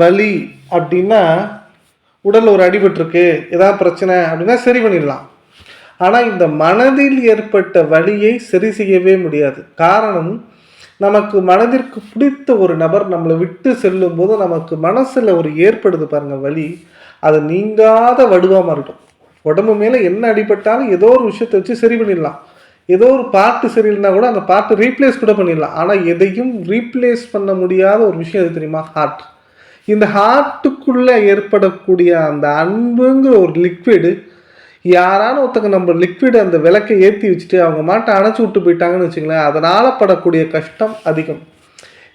வலி அப்படின்னா உடல் ஒரு அடிபட்டிருக்கு ஏதாவது பிரச்சனை அப்படின்னா சரி பண்ணிடலாம். ஆனால் இந்த மனதில் ஏற்பட்ட வலியை சரி செய்யவே முடியாது. காரணம் நமக்கு மனதிற்கு பிடித்த ஒரு நபர் நம்மளை விட்டு செல்லும்போது நமக்கு மனசில் ஒரு ஏற்படுது பாருங்க வலி. அது நீங்காத வடுவா மாறிடும். உடம்பு மேலே என்ன அடிபட்டாலும் ஏதோ ஒரு விஷயத்தை வச்சு சரி பண்ணிடலாம். ஏதோ ஒரு பாட்டு சரியில்லைனா கூட அந்த பாட்டு ரீப்ளேஸ் கூட பண்ணிடலாம். ஆனால் எதையும் ரீப்ளேஸ் பண்ண முடியாத ஒரு விஷயம் எது தெரியுமா? ஹார்ட் இந்த ஹார்ட்டுக்குள்ளே ஏற்படக்கூடிய அந்த அன்புங்கிற ஒரு லிக்விடு யாரான ஒருத்தங்க நம்ம லிக்விடு அந்த விளக்கை ஏற்றி வச்சுட்டு அவங்க மாட்டை அணைச்சி விட்டு போயிட்டாங்கன்னு வச்சுங்களேன் அதனால் படக்கூடிய கஷ்டம் அதிகம்.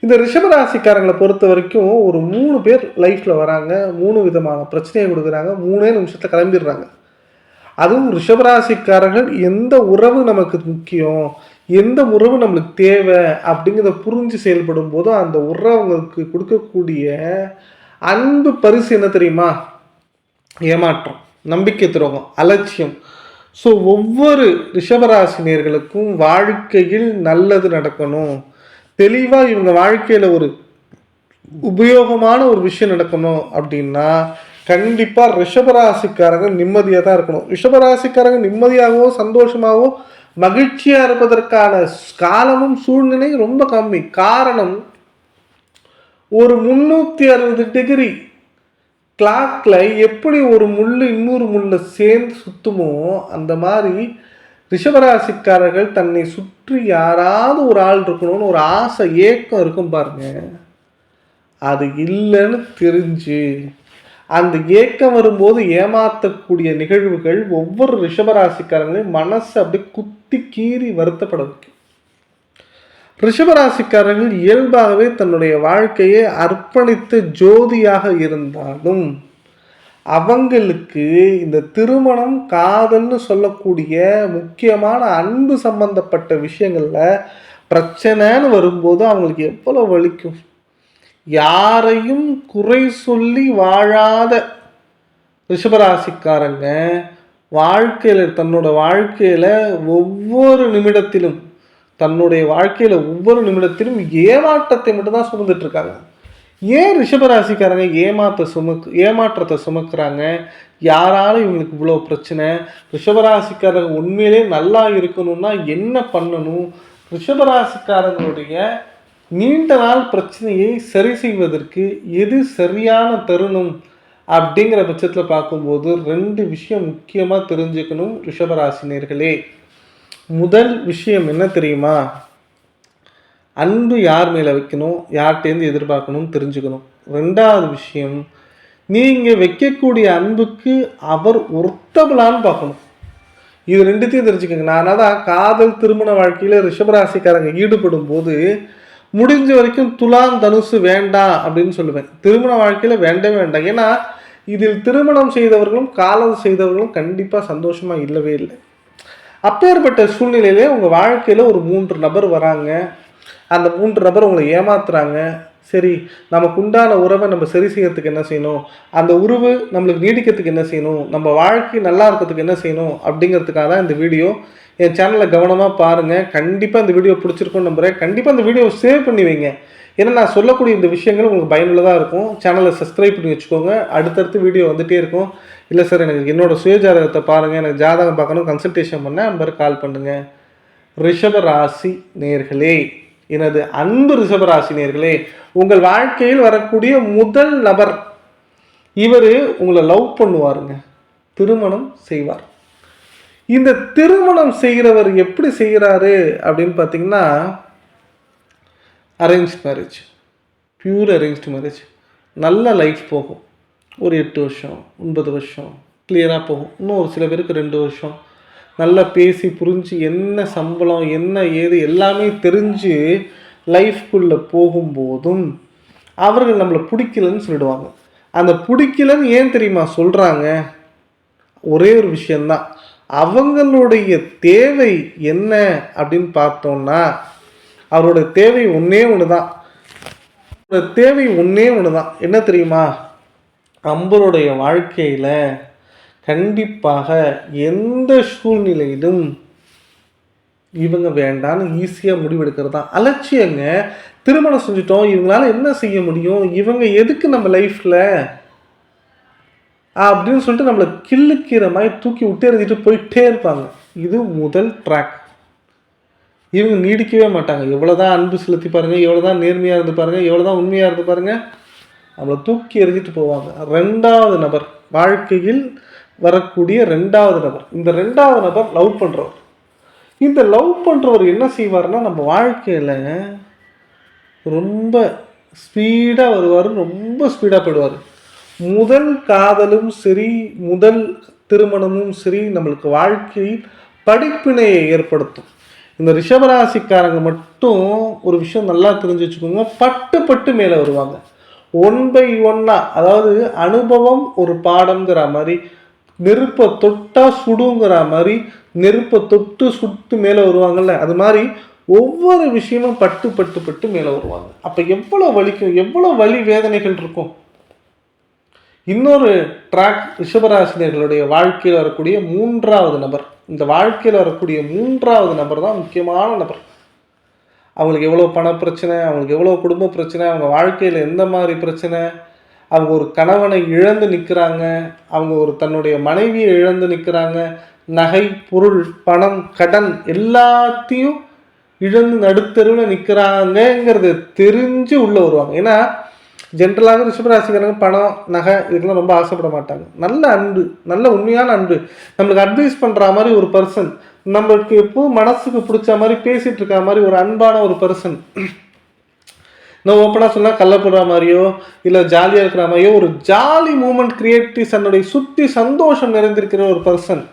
இந்த ரிஷபராசிக்காரங்களை பொறுத்த வரைக்கும் ஒரு மூணு பேர் லைஃப்பில் வராங்க மூணு விதமான பிரச்சனையை கொடுக்குறாங்க மூணே நிமிஷத்தில் கிளம்பிடுறாங்க. அதுவும் ரிஷபராசிக்காரர்கள் எந்த உறவு நமக்கு முக்கியம்? எந்த உறவு நம்மளுக்கு தேவை? அப்படிங்கிறத புரிஞ்சு செயல்படும் போதும் அந்த உறவுங்களுக்கு கொடுக்கக்கூடிய அன்பு பரிசு என்ன தெரியுமா? ஏமாற்றம் நம்பிக்கை துரோகம் அலட்சியம். ஸோ ஒவ்வொரு ரிஷபராசினியர்களுக்கும் வாழ்க்கையில் நல்லது நடக்கணும். தெளிவாக இவங்க வாழ்க்கையில் ஒரு உபயோகமான ஒரு விஷயம் நடக்கணும் அப்படின்னா கண்டிப்பாக ரிஷபராசிக்காரங்க நிம்மதியாக தான் இருக்கணும். ரிஷபராசிக்காரங்க நிம்மதியாகவோ சந்தோஷமாகவோ மகிழ்ச்சியாக இருப்பதற்கான காலமும் சூழ்நிலையும் ரொம்ப கம்மி. காரணம் ஒரு முந்நூற்றி அறுபது டிகிரி கிளாக்ல எப்படி ஒரு முள் இன்னொரு முள்ளை சேர்ந்து சுற்றுமோ அந்த மாதிரி ரிஷபராசிக்காரர்கள் தன்னை சுற்றி யாராவது ஒரு ஆள் இருக்கணும்னு ஒரு ஆசை ஏக்கம் இருக்கும் பாருங்க. அது இல்லைன்னு தெரிஞ்சு அந்த ஏக்கம் வரும்போது ஏமாற்றக்கூடிய நிகழ்வுகள் ஒவ்வொரு ரிஷபராசிக்காரங்களையும் மனசு அப்படியே குத்தி கீறி வருத்தப்பட வைக்கும் ரிஷபராசிக்காரர்கள் இயல்பாகவே தன்னுடைய வாழ்க்கையை அர்ப்பணித்த ஜோதியாக இருந்தாலும் அவங்களுக்கு இந்த திருமணம் காதல்னு சொல்லக்கூடிய முக்கியமான அன்பு சம்பந்தப்பட்ட விஷயங்களில் பிரச்சனைன்னு வரும்போது அவங்களுக்கு எவ்வளோ வலிக்கும்? யாரையும் குறை சொல்லி வாழாத ரிஷபராசிக்காரங்க வாழ்க்கையில் தன்னோட வாழ்க்கையில் ஒவ்வொரு நிமிடத்திலும் தன்னுடைய வாழ்க்கையில் ஒவ்வொரு நிமிடத்திலும் ஏமாற்றத்தை மட்டும்தான் சுமந்துட்டுருக்காங்க ஏன் ரிஷபராசிக்காரங்க ஏமாத்த சுமக்கு ஏமாற்றத்தை சுமக்குறாங்க? யாராலும் இவங்களுக்கு இவ்வளோ பிரச்சனை? ரிஷபராசிக்காரங்க உண்மையிலே நல்லா இருக்கணும்னா என்ன பண்ணணும்? ரிஷபராசிக்காரங்களுடைய நீண்ட நாள் பிரச்சனையை சரி செய்வதற்கு எது சரியான தருணம் அப்படிங்கிற பட்சத்தில் பார்க்கும்போது ரெண்டு விஷயம் முக்கியமாக தெரிஞ்சுக்கணும் ரிஷபராசினியர்களே. முதல் விஷயம் என்ன தெரியுமா? அன்பு யார் மேலே வைக்கணும் யார்கிட்டேருந்து எதிர்பார்க்கணும் தெரிஞ்சுக்கணும். ரெண்டாவது விஷயம் நீங்கள் வைக்கக்கூடிய அன்புக்கு அவர் ஒர்த்தபிளான்னு பார்க்கணும். இது ரெண்டுத்தையும் தெரிஞ்சுக்கோங்க. நான் தான் காதல் திருமண வாழ்க்கையில் ரிஷபராசிக்காரங்க ஈடுபடும் போது முடிஞ்ச வரைக்கும் துலாம் தனுசு வேண்டாம் அப்படின்னு சொல்லுவேன். திருமண வாழ்க்கையில் வேண்டவே வேண்டாம். ஏன்னா இதில் திருமணம் செய்தவர்களும் காலம் செய்தவர்களும் கண்டிப்பாக சந்தோஷமாக இல்லவே இல்லை. அப்பேற்பட்ட சூழ்நிலையிலே உங்கள் வாழ்க்கையில் ஒரு மூன்று நபர் வராங்க. அந்த மூன்று நபர் உங்களை ஏமாத்துறாங்க. சரி நமக்கு உண்டான உறவை நம்ம சரி செய்யறதுக்கு என்ன செய்யணும்? அந்த உறவு நம்மளுக்கு நீடிக்கிறதுக்கு என்ன செய்யணும்? நம்ம வாழ்க்கை நல்லா இருக்கிறதுக்கு என்ன செய்யணும்? அப்படிங்கிறதுக்காக தான் இந்த வீடியோ என் சேனலில் கவனமாக பாருங்கள் கண்டிப்பாக இந்த வீடியோ பிடிச்சிருக்கும்னு நம்புகிறேன் கண்டிப்பாக இந்த வீடியோவை சேவ் பண்ணி வைங்க. ஏன்னா நான் சொல்லக்கூடிய இந்த விஷயங்கள் உங்களுக்கு பயனுள்ளதாக இருக்கும். சேனலை சப்ஸ்கிரைப் பண்ணி வச்சுக்கோங்க. அடுத்தடுத்து வீடியோ வந்துகிட்டே இருக்கும். இல்லை சார் எனக்கு என்னோடய சுயஜாதகத்தை பாருங்கள் எனக்கு ஜாதகம் பார்க்கணும். கன்சல்டேஷன் பண்ண நம்பருக்கு கால் பண்ணுங்கள் ரிஷப ராசி நேர்களே எனது அன்பு ரிஷப ராசி நேர்களே உங்கள் வாழ்க்கையில் வரக்கூடிய முதல் நபர் இவர் உங்களை லவ் பண்ணுவாருங்க. திருமணம் செய்வார். இந்த திருமணம் செய்கிறவர் எப்படி செய்கிறாரு அப்படின்னு பார்த்தீங்கன்னா arrange marriage pure arrange marriage நல்ல லைஃப் போகும். ஒரு எட்டு வருஷம் ஒன்பது வருஷம் கிளியராக போகும். இன்னும் ஒரு சில பேருக்கு ரெண்டு வருஷம். நல்லா பேசி புரிஞ்சு என்ன சம்பளம் என்ன ஏது எல்லாமே தெரிஞ்சு லைஃப்குள்ளே போகும்போதும் அவர்கள் நம்மளை பிடிக்கலன்னு சொல்லிடுவாங்க. அந்த பிடிக்கலன்னு ஏன் தெரியுமா சொல்கிறாங்க ஒரே ஒரு விஷயந்தான் அவங்களுடைய தேவை என்ன அப்படின்னு பார்த்தோம்னா அவரோட தேவை ஒன்றே ஒன்று தான் அவரோட தேவை ஒன்றே ஒன்று தான் என்ன தெரியுமா? நம்மளுடைய வாழ்க்கையில் கண்டிப்பாக எந்த சூழ்நிலையிலும் இவங்க வேண்டான்னு ஈஸியாக முடிவெடுக்கிறது தான் அலட்சியங்க திருமணம் செஞ்சுட்டோம் இவங்களால என்ன செய்ய முடியும்? இவங்க எதுக்கு நம்ம லைஃப்பில் அப்படின்னு சொல்லிட்டு நம்மளை கிள்ளுக்கிற மாதிரி தூக்கி விட்டு எறிஞ்சிட்டு போயிட்டே இருப்பாங்க. இது முதல் ட்ராக் இவங்க நீடிக்கவே மாட்டாங்க. எவ்வளோதான் அன்பு செலுத்தி பாருங்கள் எவ்வளோதான் நேர்மையாக இருந்து பாருங்கள் எவ்வளோதான் உண்மையாக இருந்து பாருங்கள் நம்மளை தூக்கி எறிஞ்சிட்டு போவாங்க. ரெண்டாவது நபர் வாழ்க்கையில் வரக்கூடிய ரெண்டாவது நபர். இந்த ரெண்டாவது நபர் லவ் பண்ணுறவர் இந்த லவ் பண்ணுறவர் என்ன செய்வார்னா நம்ம வாழ்க்கையில் ரொம்ப ஸ்பீடாக வருவார் ரொம்ப ஸ்பீடாக போயிடுவார். முதல் காதலும் சரி முதல் திருமணமும் சரி நம்மளுக்கு வாழ்க்கையில் படிப்பினையை ஏற்படுத்தும். இந்த ரிஷபராசிக்காரங்க மட்டும் ஒரு விஷயம் நல்லா தெரிஞ்சு வச்சுக்கோங்க பட்டு பட்டு மேலே வருவாங்க. ஒன் பை ஒன்னா அதாவது அனுபவம் ஒரு பாடம்ங்கிற மாதிரி நெருப்பை தொட்டா சுடுங்கிற மாதிரி நெருப்பை தொட்டு சுட்டு மேலே வருவாங்கல்ல அது மாதிரி ஒவ்வொரு விஷயமும் பட்டு பட்டு பட்டு மேலே வருவாங்க. அப்போ எவ்வளோ வலிக்கும் எவ்வளோ வலி வேதனைகள் இருக்கும்? இன்னொரு ட்ராக் ரிஷபராசினியர்களுடைய வாழ்க்கையில் வரக்கூடிய மூன்றாவது நபர். இந்த வாழ்க்கையில் வரக்கூடிய மூன்றாவது நபர் தான் முக்கியமான நபர். அவங்களுக்கு எவ்வளோ பண பிரச்சனை அவங்களுக்கு எவ்வளோ குடும்ப பிரச்சனை அவங்க வாழ்க்கையில் எந்த மாதிரி பிரச்சனை அவங்க ஒரு கணவனை இழந்து நிற்கிறாங்க அவங்க ஒரு தன்னுடைய மனைவியை இழந்து நிற்கிறாங்க நகை பொருள் பணம் கடன் எல்லாத்தையும் இழந்து நடுத்தருவில் நிற்கிறாங்கங்கிறது தெரிஞ்சு உள்ளே வருவாங்க. ஏன்னா ஜென்ரலாக ரிஷபராசிக்காரங்க பணம் நகை இதுக்கெல்லாம் ரொம்ப ஆசைப்பட மாட்டாங்க. நல்ல அன்பு நல்ல உண்மையான அன்பு. நம்மளுக்கு அட்வைஸ் பண்ணுற மாதிரி ஒரு பர்சன் நம்மளுக்கு எப்போ மனசுக்கு பிடிச்ச மாதிரி பேசிகிட்டு இருக்க மாதிரி ஒரு அன்பான ஒரு பர்சன் நான் ஓப்பனாக சொன்னால் கள்ளப்படுற மாதிரியோ இல்லை ஜாலியாக இருக்கிற மாதிரியோ ஒரு ஜாலி மூமெண்ட் கிரியேட்டிவ் தன்னுடைய சுற்றி சந்தோஷம் நிறைந்திருக்கிற ஒரு பர்சன்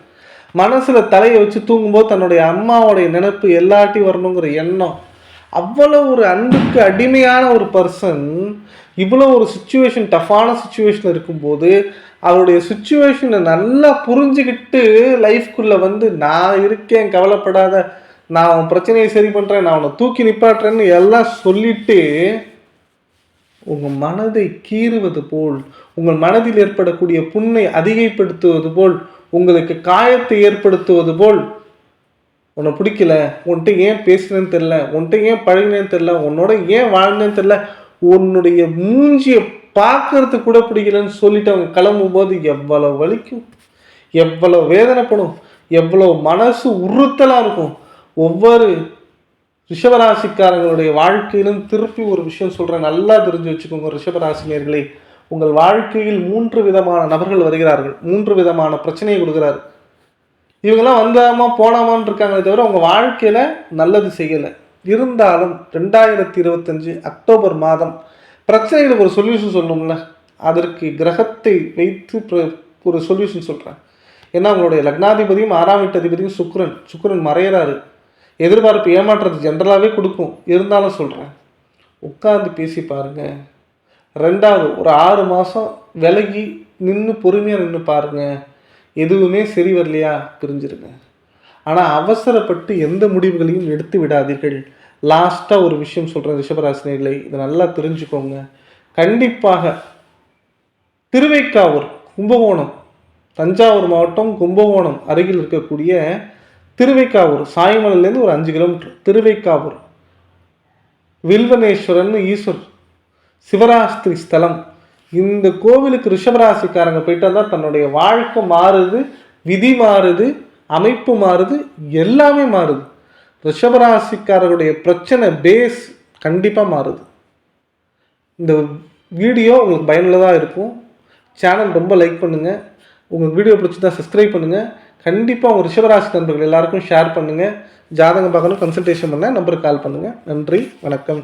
மனசில் தலையை வச்சு தூங்கும்போது தன்னுடைய அம்மாவோடைய நினைப்பு எல்லாட்டி வரணுங்கிற எண்ணம். அவ்வளோ ஒரு அன்புக்கு அடிமையான ஒரு பர்சன் இவ்வளோ ஒரு சுச்சுவேஷன் டஃப்பான சுச்சுவேஷன் இருக்கும்போது அவருடைய சுச்சுவேஷனை நல்லா புரிஞ்சுக்கிட்டு லைஃப்குள்ளே வந்து நான் இருக்கேன் கவலைப்படாத. நான் உன் பிரச்சனையை சரி பண்ணுறேன் நான் அவனை தூக்கி நிப்பாட்டுறேன்னு எல்லாம் சொல்லிட்டு உங்கள் மனதை கீறுவது போல் உங்கள் மனதில் ஏற்படக்கூடிய புண்ணை அதிகப்படுத்துவது போல் உங்களுக்கு காயத்தை ஏற்படுத்துவது போல் உன்னை பிடிக்கல. உன்கிட்ட ஏன் பேசுனேன்னு தெரில உன்கிட்ட ஏன் பழகினேன்னு தெரில உன்னோட ஏன் வாழ்ந்தேன்னு தெரில உன்னுடைய மூஞ்சியை பார்க்கறதுக்கு கூட பிடிக்கலன்னு சொல்லிட்டு அவங்க கிளம்பும் போது எவ்வளோ வலிக்கும் எவ்வளோ வேதனைப்படும் எவ்வளோ மனசு உறுத்தலாக இருக்கும். ஒவ்வொரு ரிஷபராசிக்காரங்களுடைய வாழ்க்கையிலும் திருப்பி ஒரு விஷயம் சொல்கிறேன் நல்லா தெரிஞ்சு வச்சுக்கோங்க ரிஷபராசினியர்களே. உங்கள் வாழ்க்கையில் மூன்று விதமான நபர்கள் வருகிறார்கள். மூன்று விதமான பிரச்சனையை கொடுக்குறாரு இவங்கெல்லாம் வந்தாமா போனாமான்னு இருக்காங்களே தவிர உங்கள் வாழ்க்கையில் நல்லது செய்யலை. இருந்தாலும் ரெண்டாயிரத்தி இருபத்தஞ்சு அக்டோபர் மாதம் பிரச்சனைகளுக்கு ஒரு சொல்யூஷன் சொல்லணும்ல? அதற்கு கிரகத்தை வைத்து ஒரு சொல்யூஷன் சொல்கிறேன் ஏன்னா உங்களுடைய லக்னாதிபதியும் ஆறாம் வீட்டதிபதியும் சுக்ரன் சுக்ரன் மறையிறாரு. எதிர்பார்ப்பு ஏமாற்றுறது ஜென்ரலாகவே கொடுக்கும். இருந்தாலும் சொல்கிறேன் உட்காந்து பேசி பாருங்கள் ரெண்டாவது ஒரு ஆறு மாதம் விலகி நின்று பொறுமையாக நின்று பாருங்கள் எதுவுமே சரி வரலையா? பிரிஞ்சிருங்க. ஆனால் அவசரப்பட்டு எந்த முடிவுகளையும் எடுத்து விடாதீர்கள். லாஸ்ட்டாக ஒரு விஷயம் சொல்கிறேன் ரிஷபராசினிகளை இதை நல்லா தெரிஞ்சுக்கோங்க. கண்டிப்பாக திருவைக்காவூர் கும்பகோணம் தஞ்சாவூர் மாவட்டம் கும்பகோணம் அருகில் இருக்கக்கூடிய திருவைக்காவூர் சாய்மலையிலேருந்து ஒரு அஞ்சு கிலோமீட்டர். திருவைக்காவூர் வில்வனேஸ்வரன் ஈஸ்வர் சிவராஸ்திரி ஸ்தலம். இந்த கோவிலுக்கு ரிஷபராசிக்காரங்க போயிட்டு வந்தால் தன்னுடைய வாழ்க்கை மாறுது விதி மாறுது. அமைப்பு மாறுது எல்லாமே மாறுது. ரிஷபராசிக்காரருடைய பிரச்சனை பேஸ் கண்டிப்பாக மாறுது. இந்த வீடியோ உங்களுக்கு பயனுள்ளதாக இருக்கும். சேனல் ரொம்ப லைக் பண்ணுங்கள் உங்கள் வீடியோ பிடிச்சிருந்தா சப்ஸ்கிரைப் பண்ணுங்கள் கண்டிப்பாக உங்கள் ரிஷபராசி நண்பர்கள் எல்லாருக்கும் ஷேர் பண்ணுங்கள் ஜாதகம் பார்க்கணும் கன்சல்டேஷன் பண்ண நம்பருக்கு கால் பண்ணுங்கள் நன்றி வணக்கம்.